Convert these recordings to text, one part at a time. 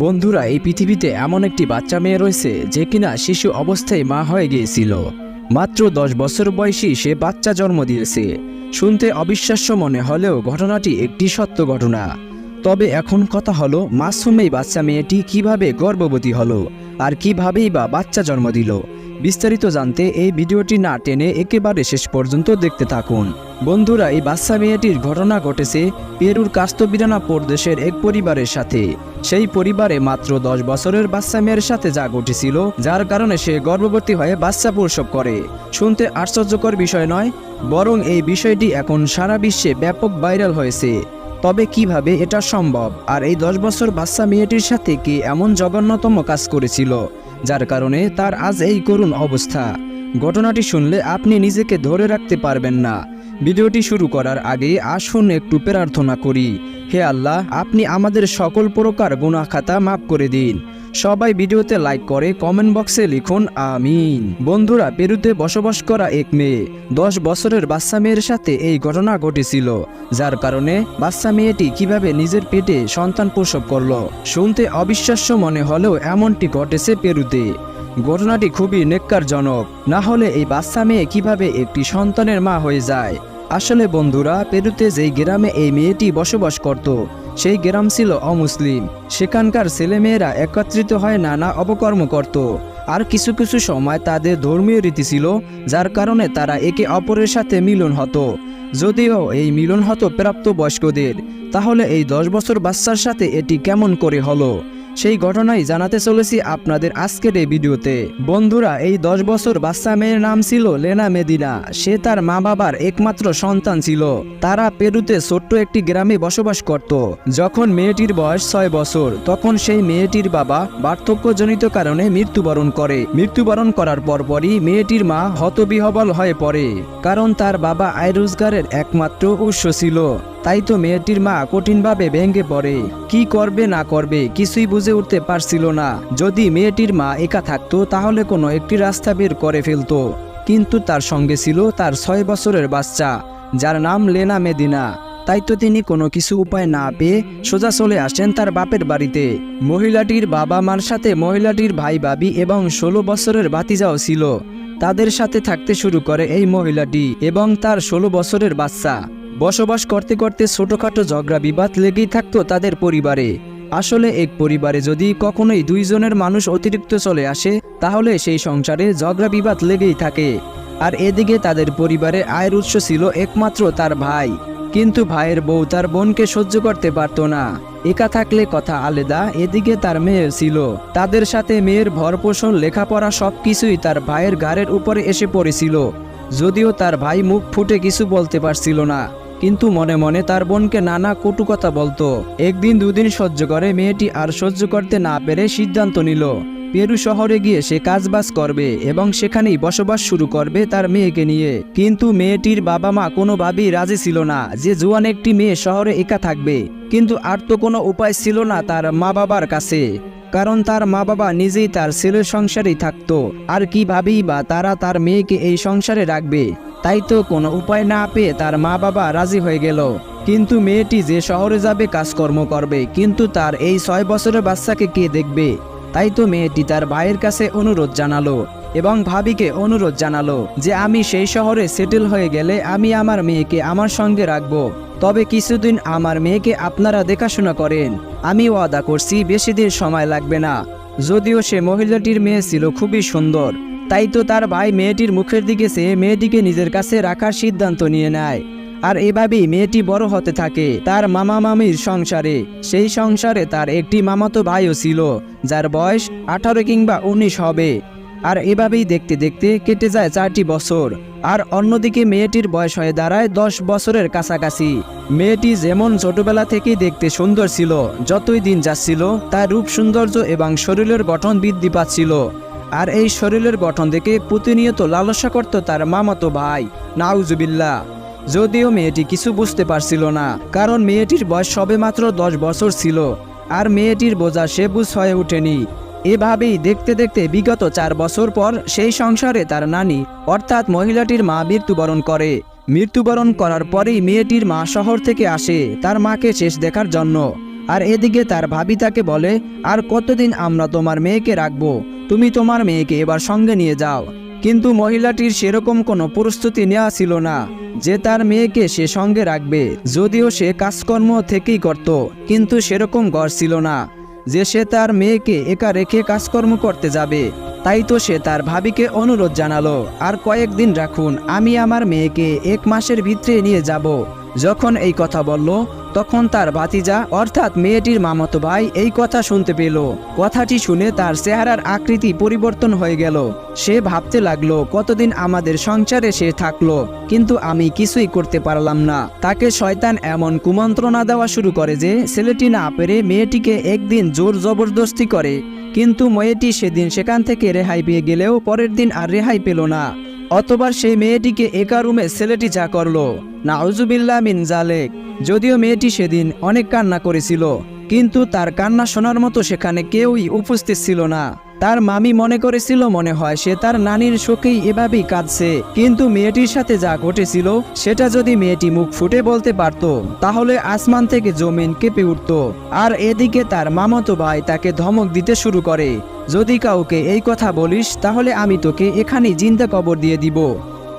বন্ধুরা, এই পৃথিবীতে এমন একটি বাচ্চা মেয়ে রয়েছে যে কিনা শিশু অবস্থায় মা হয়ে গিয়েছিল। মাত্র দশ বছর বয়সী সে বাচ্চা জন্ম দিয়েছে। শুনতে অবিশ্বাস্য মনে হলেও ঘটনাটি একটি সত্য ঘটনা। তবে এখন কথা হলো মাসুমেই বাচ্চা মেয়েটি কীভাবে গর্ভবতী হলো আর কিভাবেই বা বাচ্চা জন্ম দিল। বিস্তারিত জানতে এই ভিডিওটি না টেনে একেবারে শেষ পর্যন্ত দেখতে থাকুন। বন্ধুরা, এই বাচ্চা মেয়েটির ঘটনা ঘটেছে পেরুর কাস্তবিরানা প্রদেশের এক পরিবারের সাথে। সেই পরিবারে মাত্র দশ বছরের বাচ্চা মেয়ের সাথে যা ঘটেছিল, যার কারণে সে গর্ভবতী হয়ে বাচ্চা প্রসব করে। শুনতে আশ্চর্যকর বিষয় নয়, বরং এই বিষয়টি এখন সারা বিশ্বে ব্যাপক ভাইরাল হয়েছে। তবে কীভাবে এটা সম্ভব? আর এই দশ বছর বাচ্চা মেয়েটির সাথে কি এমন জঘন্যতম কাজ করেছিল? যার কারণে তার আজ এই করুণ অবস্থা। ঘটনাটি শুনলে আপনি নিজেকে ধরে রাখতে পারবেন না। ভিডিওটি শুরু করার আগে আসুন একটু প্রার্থনা করি। হে আল্লাহ, আপনি আমাদের সকল প্রকার গুণাখাতা খাতা মাফ করে দিন। সবাই ভিডিওতে লাইক করে কমেন্ট বক্সে লিখুন, আমিন। বন্ধুরা, পেরুতে বসবাস করা এক মেয়ে, দশ বছরের বাচ্চা মেয়ের সাথে এই ঘটনা ঘটেছিল, যার কারণে বাচ্চা মেয়েটি কীভাবে নিজের পেটে সন্তান প্রসব করল। শুনতে অবিশ্বাস্য মনে হলেও এমনটি ঘটেছে পেরুতে। ঘটনাটি খুবই নেককারজনক, না হলে এই বাচ্চা মেয়ে কীভাবে একটি সন্তানের মা হয়ে যায়? আসলে বন্ধুরা, পেরুতে যেই গ্রামে এই মেয়েটি বসবাস করত সেই গ্রাম ছিল অমুসলিম। সেখানকার ছেলেমেয়েরা একত্রিত হয়ে নানা অপকর্ম করত। আর কিছু কিছু সময় তাদের ধর্মীয় রীতি ছিল, যার কারণে তারা একে অপরের সাথে মিলন হতো। যদিও এই মিলন হতো প্রাপ্ত বয়স্কদের তাহলে এই দশ বছর বাচ্চার সাথে এটি কেমন করে হলো? সেই ঘটনাই জানাতে চলেছি আপনাদের আজকের এই ভিডিওতে। বন্ধুরা, এই দশ বছর বাচ্চা মেয়ের নাম ছিল লেনা মেদিনা। সে তার মা বাবার একমাত্র সন্তান ছিল। তারা পেরুতে ছোট্ট একটি গ্রামে বসবাস করত। যখন মেয়েটির বয়স ছয় বছর, তখন সেই মেয়েটির বাবা বার্ধক্যজনিত কারণে মৃত্যুবরণ করে। মৃত্যুবরণ করার পরপরই মেয়েটির মা হতবিহবল হয়ে পড়ে। কারণ তার বাবা আয় রোজগারের একমাত্র উৎস ছিল। তাই তো মেয়েটির মা কঠিনভাবে ভেঙে পড়ে। কি করবে না করবে কিছুই বুঝে উঠতে পারছিল না। যদি মেয়েটির মা একা থাকতো, তাহলে কোনো একটি রাস্তা বের করে ফেলতো। কিন্তু তার সঙ্গে ছিল তার ছয় বছরের বাচ্চা, যার নাম লেনা মেদিনা। তাই তো তিনি কোনো কিছু উপায় না পেয়ে সোজা চলে আসেন তার বাপের বাড়িতে। মহিলাটির বাবা মার সাথে মহিলাটির ভাই ভাবি এবং ষোলো বছরের ভাতিজাও ছিল। তাদের সাথে থাকতে শুরু করে এই মহিলাটি এবং তার ষোলো বছরের বাচ্চা। বসবাস করতে করতে ছোটখাটো ঝগড়া বিবাদ লেগেই থাকতো তাদের পরিবারে। আসলে এক পরিবারে যদি কখনোই দুইজনের মানুষ অতিরিক্ত চলে আসে, তাহলে সেই সংসারে ঝগড়া বিবাদ লেগেই থাকে। আর এদিকে তাদের পরিবারে আয়ের উৎস ছিল একমাত্র তার ভাই। কিন্তু ভাইয়ের বউ তার বোনকে সহ্য করতে পারত না। একা থাকলে কথা আলাদা, এদিকে তার মেয়ে ছিল। তাদের সাথে মেয়ের ভরপোষণ, লেখাপড়া সবকিছুই তার ভাইয়ের ঘাড়ের উপরে এসে পড়েছিল। যদিও তার ভাই মুখ ফুটে কিছু বলতে পারছিল না। কিন্তু মনে মনে তার বোনকে নানা কটু কথা বলতো। একদিন দুদিন সহ্য করে মেয়েটি আর সহ্য করতে না পেরে সিদ্ধান্ত নিল, পেরু শহরে গিয়ে সে কাজবাজ করবে এবং সেখানেই বসবাস শুরু করবে তার মেয়েকে নিয়ে। কিন্তু মেয়েটির বাবা মা কোনোভাবেই রাজি ছিল না যে জুয়ান একটি মেয়ে শহরে একা থাকবে। কিন্তু আর তো কোনো উপায় ছিল না তার মা বাবার কাছে। কারণ তার মা বাবা নিজেই তার ছেলের সংসারেই থাকতো। আর কিভাবেই বা তারা তার মেয়েকে এই সংসারে রাখবে? তাই তো কোনো উপায় না পেয়ে তার মা বাবা রাজি হয়ে গেল। কিন্তু মেয়েটি যে শহরে যাবে কাজকর্ম করবে, কিন্তু তার এই ছয় বছরের বাচ্চাকে কে দেখবে? তাই তো মেয়েটি তার ভাইয়ের কাছে অনুরোধ জানালো এবং ভাবিকে অনুরোধ জানালো যে আমি সেই শহরে সেটেল হয়ে গেলে আমি আমার মেয়েকে আমার সঙ্গে রাখব। তবে কিছুদিন আমার মেয়েকে আপনারা দেখাশোনা করেন। আমি ওয়াদা করছি বেশি দিন সময় লাগবে না। যদিও সে মহিলাটির মেয়ে ছিল খুবই সুন্দর। তাই তো তার ভাই মেয়েটির মুখের দিকে সে মেয়েটিকে নিজের কাছে রাখার সিদ্ধান্ত নিয়ে নেয়। আর এভাবেই মেয়েটি বড় হতে থাকে তার মামা মামির সংসারে। সেই সংসারে তার একটি মামাতো ভাইও ছিল, যার বয়স আঠারো কিংবা উনিশ হবে। আর এভাবেই দেখতে দেখতে কেটে যায় চারটি বছর। আর অন্যদিকে মেয়েটির বয়স হয়ে দাঁড়ায় দশ বছরের কাছাকাছি। মেয়েটি যেমন ছোটবেলা থেকেই দেখতে সুন্দর ছিল, যতই দিন যাচ্ছিল, তার রূপ সৌন্দর্য এবং শরীরের গঠন বৃদ্ধি পাচ্ছিল। আর এই শরীরের গঠন দেখে প্রতিনিয়ত লালসা করত তার মামাতো ভাই। নাউজুবিল্লা যদিও মেয়েটি কিছু বুঝতে পারছিল না, কারণ মেয়েটির বয়স সবে মাত্র দশ বছর ছিল, আর মেয়েটির বোঝা সে বুঝ হয়ে ওঠেনি। এভাবেই দেখতে দেখতে বিগত চার বছর পর সেই সংসারে তার নানি, অর্থাৎ মহিলাটির মা মৃত্যুবরণ করে। মৃত্যুবরণ করার পরেই মেয়েটির মা শহর থেকে আসে তার মাকে শেষ দেখার জন্য। আর এদিকে তার ভাবি তাকে বলে, আর কতদিন আমরা তোমার মেয়েকে রাখব? তুমি তোমার মেয়েকে এবার সঙ্গে নিয়ে যাও। কিন্তু মহিলাটির সেরকম কোনো প্রস্তুতি নেওয়া ছিল না, যে তার মেয়েকে সে সঙ্গে রাখবে। যদিও সে কাজকর্ম থেকেই করত, কিন্তু সেরকম ঘর ছিল না, যে সে তার মেয়েকে একা রেখে কাজকর্ম করতে যাবে। তাই তো সে তার ভাবিকে অনুরোধ জানালো, আর কয়েকদিন রাখুন, আমি আমার মেয়েকে এক মাসের ভিতরে নিয়ে যাব। যখন এই কথা বলল তখন তার ভাতিজা, অর্থাৎ মেয়েটির মামাতো ভাই, এই কথা শুনতে পেল। কথাটি শুনে তার চেহারার আকৃতি পরিবর্তন হয়ে গেল। সে ভাবতে লাগল, কতদিন আমাদের সংসারে সে থাকল, কিন্তু আমি কিছুই করতে পারলাম না। তাকে শয়তান এমন কুমন্ত্রণা দেওয়া শুরু করে যে, ছেলেটি না পেরে মেয়েটিকে একদিন জোর জবরদস্তি করে। কিন্তু মেয়েটি সেদিন সেখান থেকে রেহাই পেয়ে গেলেও পরের দিন আর রেহাই পেল না। অতবার সেই মেয়েটিকে একা রুমে ছেলেটি যা করল। নাউজুবিল্লা মিন জালেক, যদিও মেয়েটি সেদিন অনেক কান্না করেছিল। কিন্তু তার কান্না শোনার মতো সেখানে কেউই উপস্থিত ছিল না। তার মামি মনে করেছিল মনে হয় সে তার নানির শোকেই এভাবেই কাঁদছে। কিন্তু মেয়েটির সাথে যা ঘটেছিল, সেটা যদি মেয়েটি মুখ ফুটে বলতে পারত, তাহলে আসমান থেকে জমিন কেঁপে উঠত। আর এদিকে তার মামাতো ভাই তাকে ধমক দিতে শুরু করে, যদি কাউকে এই কথা বলিস, তাহলে আমি তোকে এখানেই জিন্দা কবর দিয়ে দিব।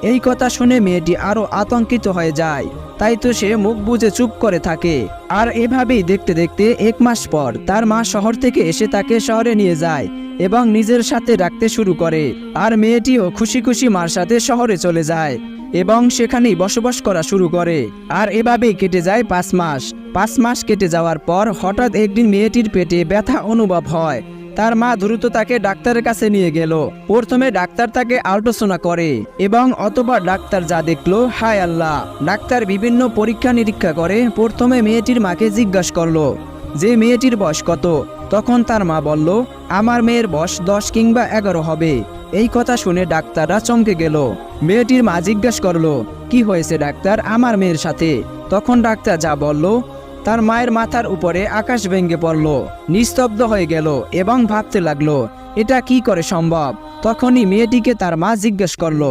এই কথা শুনে মেয়েটি আরও আতঙ্কিত হয়ে যায়। তাই তো সে মুখ বুজে চুপ করে থাকে। আর এভাবেই দেখতে দেখতে এক মাস পর তার মা শহর থেকে এসে তাকে শহরে নিয়ে যায় এবং নিজের সাথে রাখতে শুরু করে। আর মেয়েটিও খুশি খুশি মার সাথে শহরে চলে যায় এবং সেখানেই বসবাস করা শুরু করে। আর এভাবেই কেটে যায় পাঁচ মাস। পাঁচ মাস কেটে যাওয়ার পর হঠাৎ একদিন মেয়েটির পেটে ব্যথা অনুভব হয়। তার মা দ্রুত তাকে ডাক্তারের কাছে নিয়ে গেল। প্রথমে ডাক্তার তাকে আল্ট্রাসোনা করে এবং অতবার ডাক্তার যা দেখল, হায় আল্লাহ। ডাক্তার বিভিন্ন পরীক্ষা নিরীক্ষা করে প্রথমে মেয়েটির মাকে জিজ্ঞাসা করল, যে মেয়েটির বয়স কত? তখন তার মা বলল, আমার মেয়ের বয়স দশ কিংবা এগারো হবে। এই কথা শুনে ডাক্তাররা চমকে গেল। মেয়েটির মা জিজ্ঞাসা করল, কি হয়েছে ডাক্তার আমার মেয়ের সাথে? তখন ডাক্তার যা বলল তার মায়ের মাথার উপরে আকাশ ভেঙে পড়ল, নিস্তব্ধ হয়ে গেল এবং ভাবতে লাগল, এটা কি করে সম্ভব? তখনই মেয়েটিকে তার মা জিজ্ঞেস করল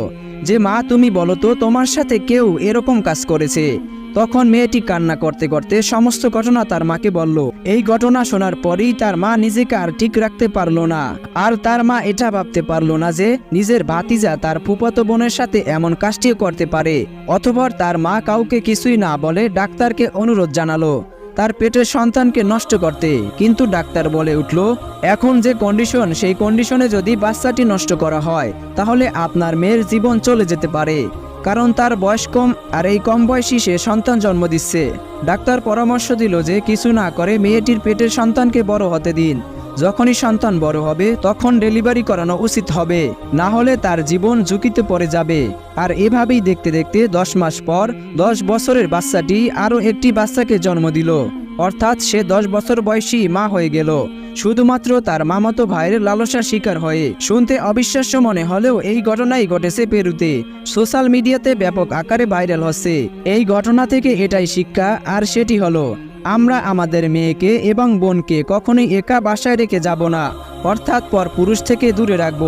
যে মা তুমি বলো তো, তোমার সাথে কেউ এরকম কাজ করেছে। তখন মেয়েটি কান্না করতে করতে সমস্ত ঘটনা তার মাকে বলল। এই ঘটনা শোনার পরেই তার মা নিজেকে আর ঠিক রাখতে পারল না। আর তার মা এটা ভাবতে পারল না যে নিজের ভাতিজা তার ফুপাতো বোনের সাথে এমন কাজটিও করতে পারে। অথবা তার মা কাউকে কিছুই না বলে ডাক্তারকে অনুরোধ জানালো। তার পেটের সন্তানকে নষ্ট করতে। কিন্তু ডাক্তার বলে উঠল, এখন যে কন্ডিশন সেই কন্ডিশনে যদি বাচ্চাটি নষ্ট করা হয়, তাহলে আপনার মেয়ের জীবন চলে যেতে পারে। কারণ তার বয়স কম, আর এই কম বয়সী সে সন্তান জন্ম দিচ্ছে। ডাক্তার পরামর্শ দিল যে, কিছু না করে মেয়েটির পেটের সন্তানকে বড় হতে দিন। যখনই সন্তান বড় হবে, তখন ডেলিভারি করানো উচিত হবে। না হলে তার জীবন ঝুঁকিতে পড়ে যাবে। আর এভাবেই দেখতে দেখতে দশ মাস পর দশ বছরের বাচ্চাটি আরও একটি বাচ্চাকে জন্ম দিল। অর্থাৎ সে দশ বছর বয়সী মা হয়ে গেল। শুধুমাত্র তার মামাতো ভাইয়ের লালসার শিকার হয়ে শুনতে অবিশ্বাস্য মনে হলেও এই ঘটনাই ঘটেছে পেরুতে। সোশ্যাল মিডিয়াতে ব্যাপক আকারে ভাইরাল হচ্ছে। এই ঘটনা থেকে এটাই শিক্ষা, আর সেটি হলো আমরা আমাদের মেয়েকে এবং বোনকে কখনোই একা বাসায় রেখে যাব না, অর্থাৎ পর পুরুষ থেকে দূরে রাখব।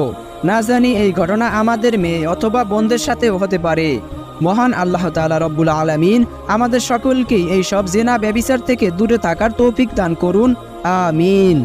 না জানি এই ঘটনা আমাদের মেয়ে অথবা বোনদের সাথেও হতে পারে। মহান আল্লাহ তালা রব্বুল আলমিন আমাদের সকলকেই এই সব জেনা ব্যবিচার থেকে দূরে থাকার তৌফিক দান করুন। আমিন।